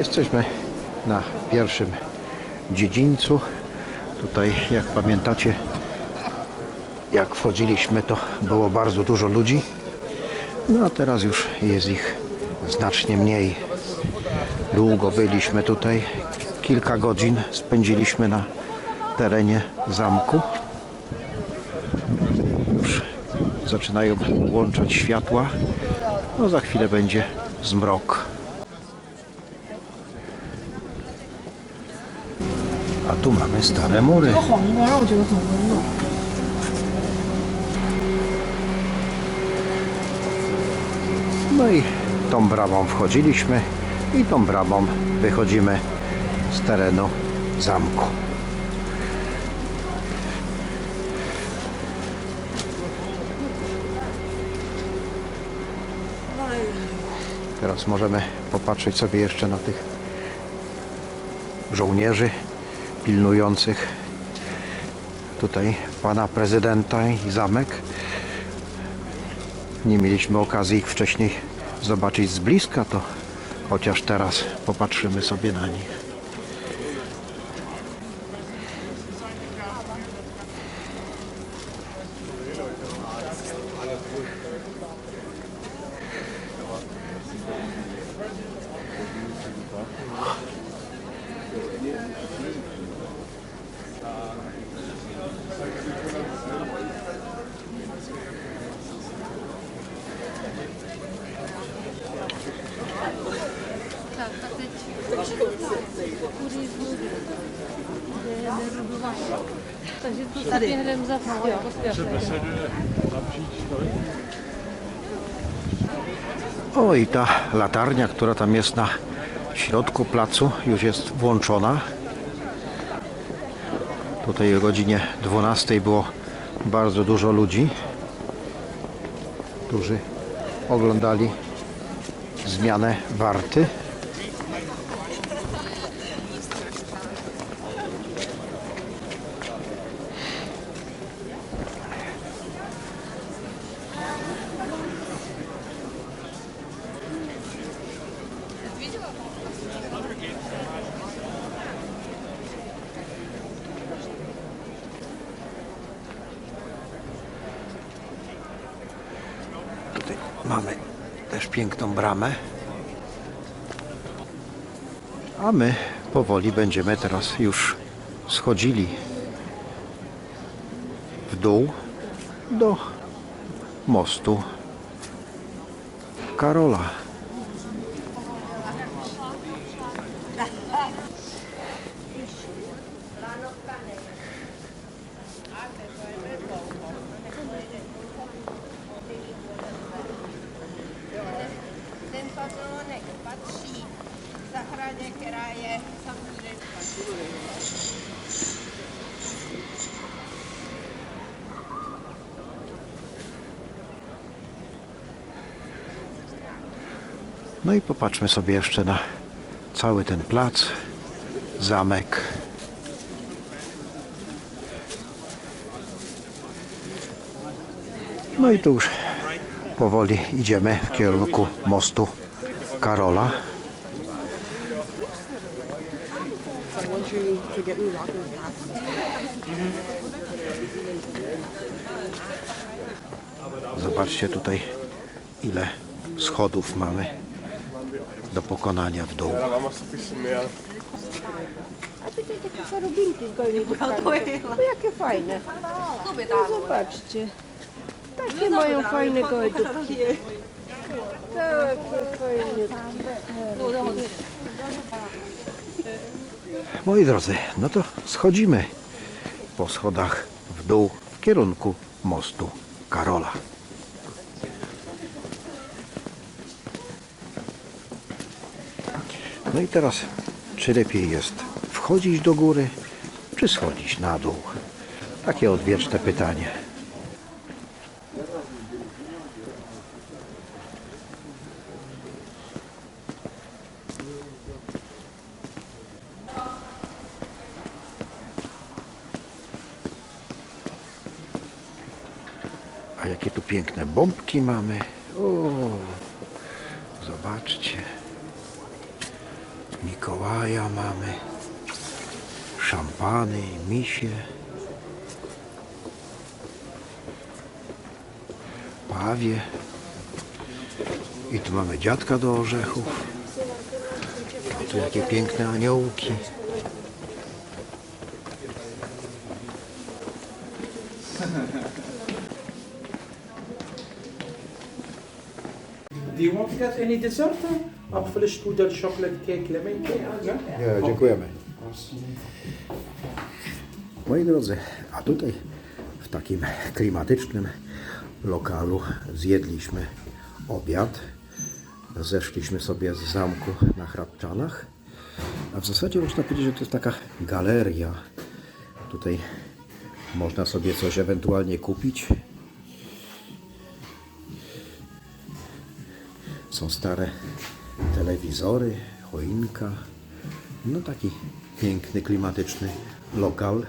Jesteśmy na pierwszym dziedzińcu. Tutaj, jak pamiętacie, jak wchodziliśmy, to było bardzo dużo ludzi. No a teraz już jest ich znacznie mniej. Długo byliśmy tutaj. Kilka godzin spędziliśmy na terenie zamku. Już zaczynają włączać światła. No za chwilę będzie zmrok. tu mamy stare mury. 黄瓜让我觉得很温暖。 No i tą bramą wchodziliśmy i tą bramą wychodzimy z terenu zamku. Teraz możemy popatrzeć sobie jeszcze na tych żołnierzy pilnujących tutaj pana prezydenta i zamek. Nie mieliśmy okazji ich wcześniej zobaczyć z bliska, to chociaż teraz popatrzymy sobie na nich. O i ta latarnia, która tam jest na środku placu, już jest włączona. Tutaj o godzinie 12 było bardzo dużo ludzi, którzy oglądali zmianę warty. Tutaj mamy też piękną bramę. A my powoli będziemy teraz już schodzili w dół do mostu Karola. No i popatrzmy sobie jeszcze na cały ten plac, zamek. No i tu już powoli idziemy w kierunku mostu Karola. Zobaczcie tutaj ile schodów mamy do pokonania w dół. A tutaj takie farobinki z golnej No jakie fajne. No zobaczcie. Takie mają fajne. Takie fajne. Moi drodzy, no to schodzimy po schodach w dół w kierunku mostu Karola. No i teraz, czy lepiej jest wchodzić do góry, czy schodzić na dół? Takie odwieczne pytanie. A jakie tu piękne bombki mamy. O, zobaczcie. Mikołaja mamy. Szampany, misie. Pawie. I tu mamy dziadka do orzechów. A tu jakie piękne aniołki. Do you want to get any dessert? Apfelstrudel, chocolate cake, lemon cake? Yeah? Nie, dziękujemy. Moi drodzy, a tutaj w takim klimatycznym lokalu zjedliśmy obiad. Zeszliśmy sobie z zamku na Hradczanach. A w zasadzie można powiedzieć, że to jest taka galeria. Tutaj można sobie coś ewentualnie kupić. Są stare telewizory, choinka. No taki piękny, klimatyczny lokal.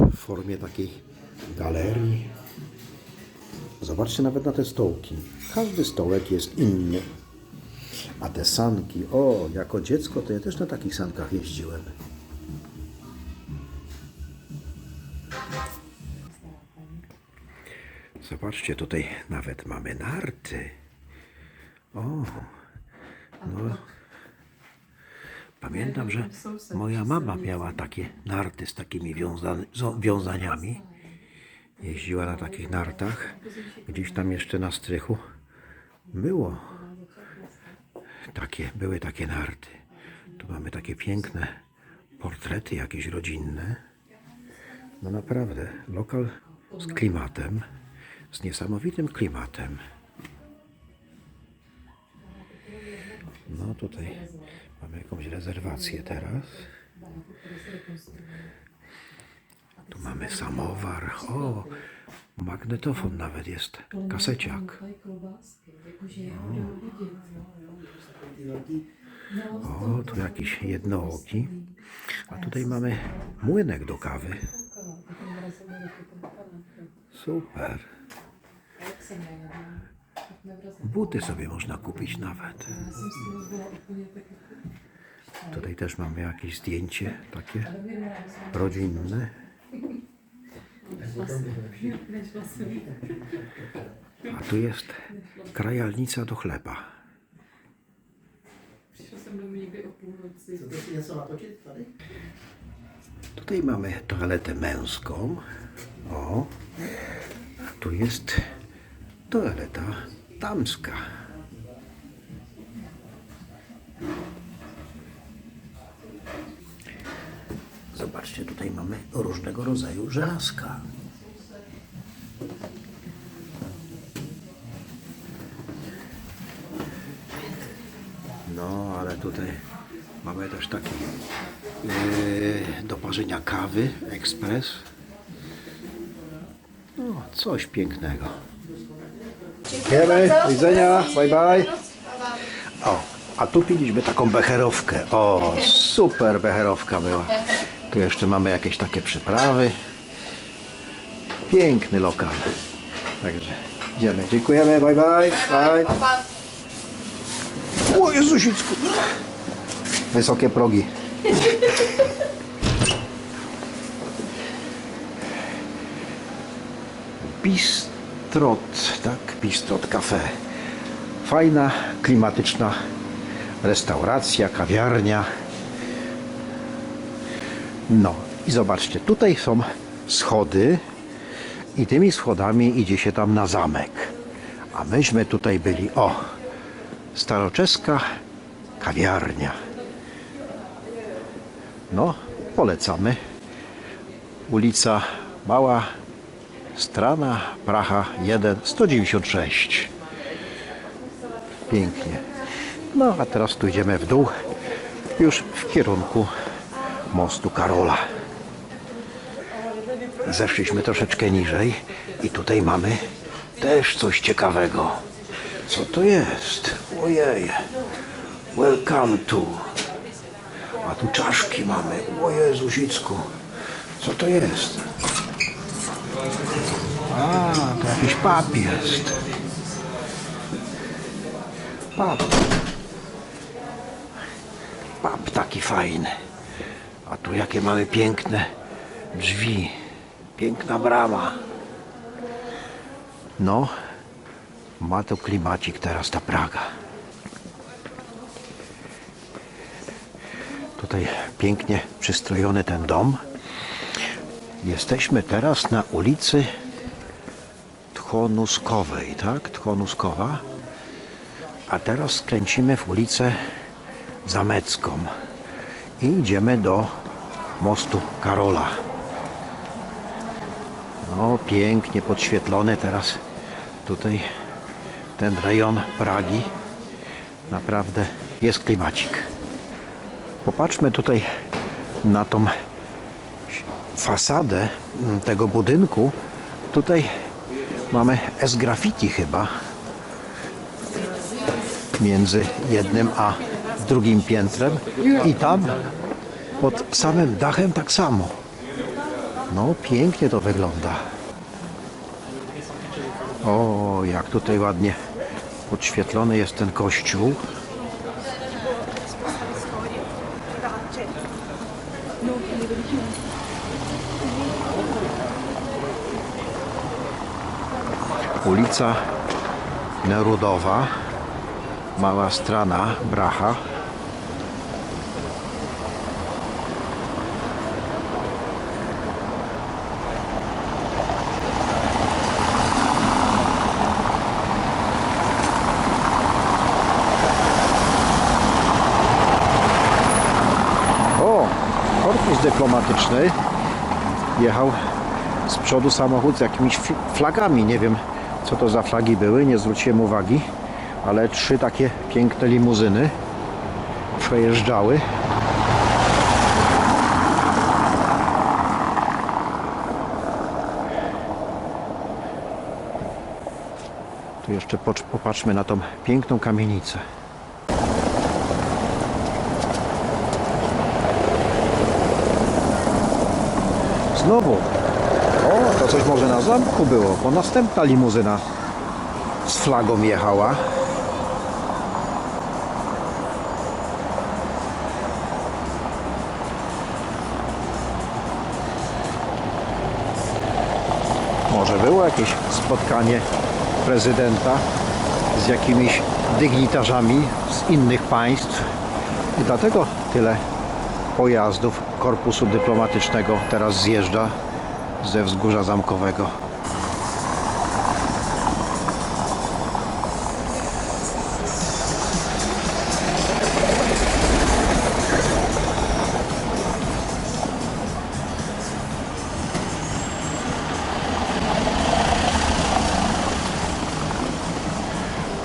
W formie takiej galerii. Zobaczcie nawet na te stołki. Każdy stołek jest inny. A te sanki, o, jako dziecko to ja też na takich sankach jeździłem. Zobaczcie, tutaj nawet mamy narty. O, no. Pamiętam, że moja mama miała takie narty z takimi wiąza- wiązaniami. Jeździła na takich nartach. Gdzieś tam jeszcze na strychu było takie, były takie narty. Tu mamy takie piękne portrety jakieś rodzinne. No naprawdę, lokal z klimatem, z niesamowitym klimatem. No tutaj mamy jakąś rezerwację teraz. Tu mamy samowar. O, magnetofon nawet jest. Kaseciak. O, tu jakiś jednooki. A tutaj mamy młynek do kawy. Super. Buty sobie można kupić nawet. Tutaj też mamy jakieś zdjęcie takie rodzinne. A tu jest krajalnica do chleba. Tutaj mamy toaletę męską. O. A tu jest toaleta damska. Zobaczcie, tutaj mamy różnego rodzaju żelazka. No, ale tutaj mamy też taki yy, do parzenia kawy, ekspres. No, coś pięknego. Dziękujemy, widzenia, bye bye. O, a tu piliśmy taką becherowkę. O, super becherowka była. Tu jeszcze mamy jakieś takie przyprawy. Piękny lokal. Także idziemy. Dziękujemy, bye bye. bye. O Jezusicku. Wysokie progi. Bistrot, tak? Bistrot Cafe. Fajna, klimatyczna restauracja, kawiarnia. No i zobaczcie, tutaj są schody i tymi schodami idzie się tam na zamek. A myśmy tutaj byli, o, staroczeska kawiarnia. No, polecamy. Ulica Mała Strana, Pracha 1, 196. Pięknie. No, a teraz tu idziemy w dół, już w kierunku mostu Karola. Zeszliśmy troszeczkę niżej i tutaj mamy też coś ciekawego. Co to jest? Ojej. Welcome to. A tu czaszki mamy. O Jezusicku. Co to jest? A, to jakiś pap jest. pub. Pub taki fajny. A tu jakie mamy piękne drzwi. Piękna brama. No, ma to klimacik teraz ta Praga. Tutaj pięknie przystrojony ten dom. Jesteśmy teraz na ulicy Tchonuskowej, tak? Tchonuskowa. A teraz skręcimy w ulicę Zamecką i idziemy do mostu Karola. No, pięknie podświetlony teraz tutaj ten rejon Pragi. Naprawdę jest klimacik. Popatrzmy tutaj na tą fasadę tego budynku. Tutaj mamy S-graffiti chyba między jednym a drugim piętrem i tam pod samym dachem tak samo. No pięknie to wygląda. O, jak tutaj ładnie podświetlony jest ten kościół. Ulica Nerudowa, Mała Strana, Bracha. O, korpus dyplomatyczny jechał z przodu samochód z jakimiś fl- flagami. Nie wiem, co to za flagi były, nie zwróciłem uwagi, ale trzy takie piękne limuzyny przejeżdżały. Tu jeszcze popatrzmy na tą piękną kamienicę. Znowu. Coś może na zamku było, bo następna limuzyna z flagą jechała. Może było jakieś spotkanie prezydenta z jakimiś dygnitarzami z innych państw i dlatego tyle pojazdów korpusu dyplomatycznego teraz zjeżdża ze wzgórza zamkowego.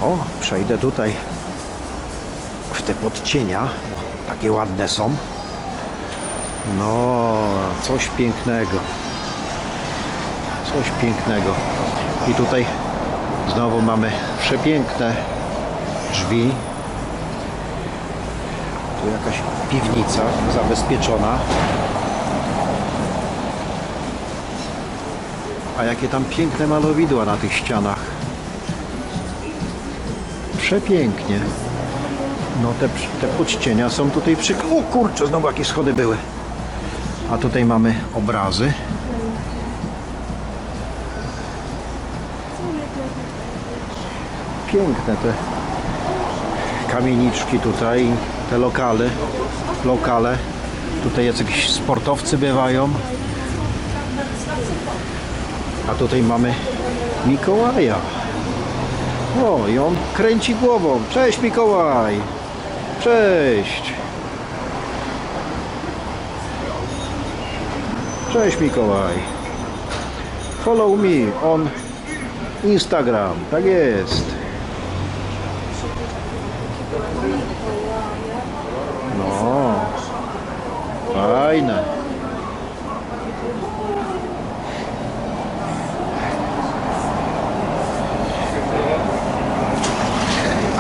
O, przejdę tutaj w te podcienia. Takie ładne są. No, coś pięknego. Coś pięknego. I tutaj znowu mamy przepiękne drzwi. Tu jakaś piwnica zabezpieczona. A jakie tam piękne malowidła na tych ścianach. Przepięknie. No te, te podcienia są tutaj przy... O kurczę, znowu jakieś schody były. A tutaj mamy obrazy. Piękne te kamieniczki tutaj, te lokale, lokale. Tutaj jacyś sportowcy bywają. A tutaj mamy Mikołaja. O, i on kręci głową. Cześć Mikołaj. Cześć. Cześć Mikołaj. Follow me on Instagram. Tak jest. No. Fajne.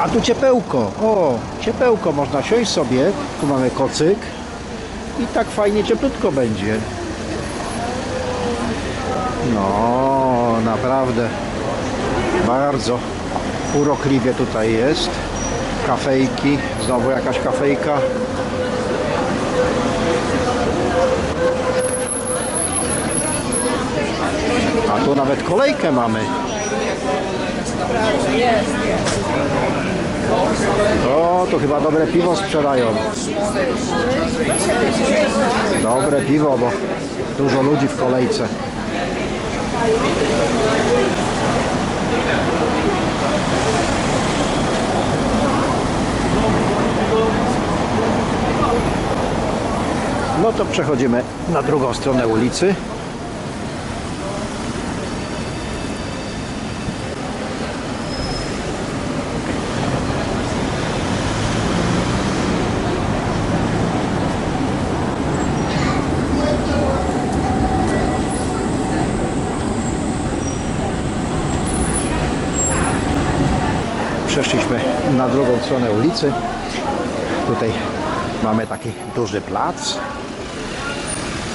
A tu ciepełko. O, ciepełko można siąść sobie. Tu mamy kocyk. I tak fajnie cieplutko będzie. No, naprawdę bardzo urokliwie tutaj jest. Kafejki, znowu jakaś kafejka. A tu nawet kolejkę mamy. O, to chyba dobre piwo sprzedają. Dobre piwo, bo dużo ludzi w kolejce. No to przechodzimy na drugą stronę ulicy. Na drugą stronę ulicy. Tutaj mamy taki duży plac.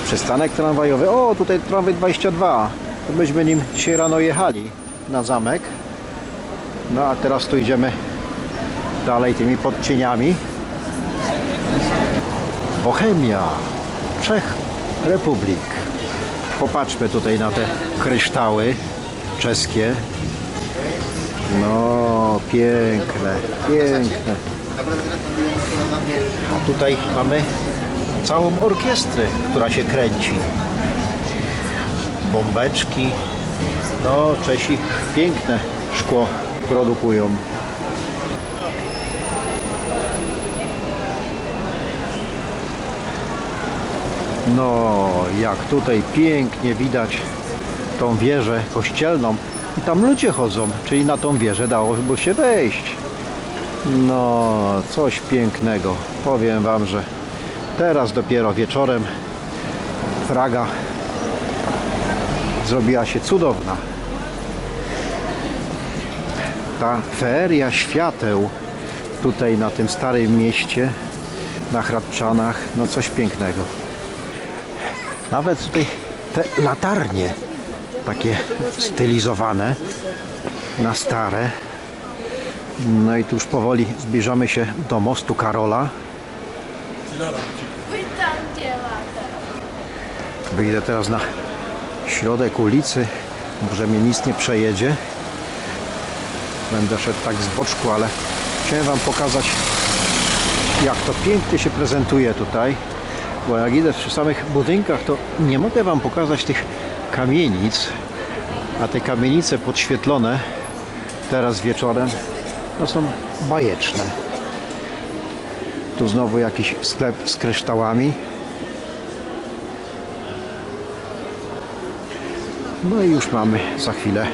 Przystanek tramwajowy. O, tutaj tramwaj 22. To myśmy nim dzisiaj rano jechali na zamek. No a teraz tu idziemy dalej tymi podcieniami. Bohemia, Czech Republik. Popatrzmy tutaj na te kryształy czeskie. No, piękne, piękne. A tutaj mamy całą orkiestrę, która się kręci. Bombeczki. No, Czesi piękne szkło produkują. No, jak tutaj pięknie widać tą wieżę kościelną. I tam ludzie chodzą, czyli na tą wieżę dałoby się wejść. No, coś pięknego. Powiem Wam, że teraz dopiero wieczorem Praga zrobiła się cudowna. Ta feria świateł tutaj na tym starym mieście, na Hradczanach, no coś pięknego. Nawet tutaj te latarnie takie stylizowane na stare. No i tu już powoli zbliżamy się do mostu Karola. Wyjdę teraz na środek ulicy. Może mnie nic nie przejedzie. Będę szedł tak z boczku, ale chciałem Wam pokazać jak to pięknie się prezentuje tutaj. Bo jak idę przy samych budynkach, to nie mogę Wam pokazać tych kamienic, a te kamienice podświetlone teraz wieczorem no są bajeczne. Tu znowu jakiś sklep z kryształami. No i już mamy za chwilę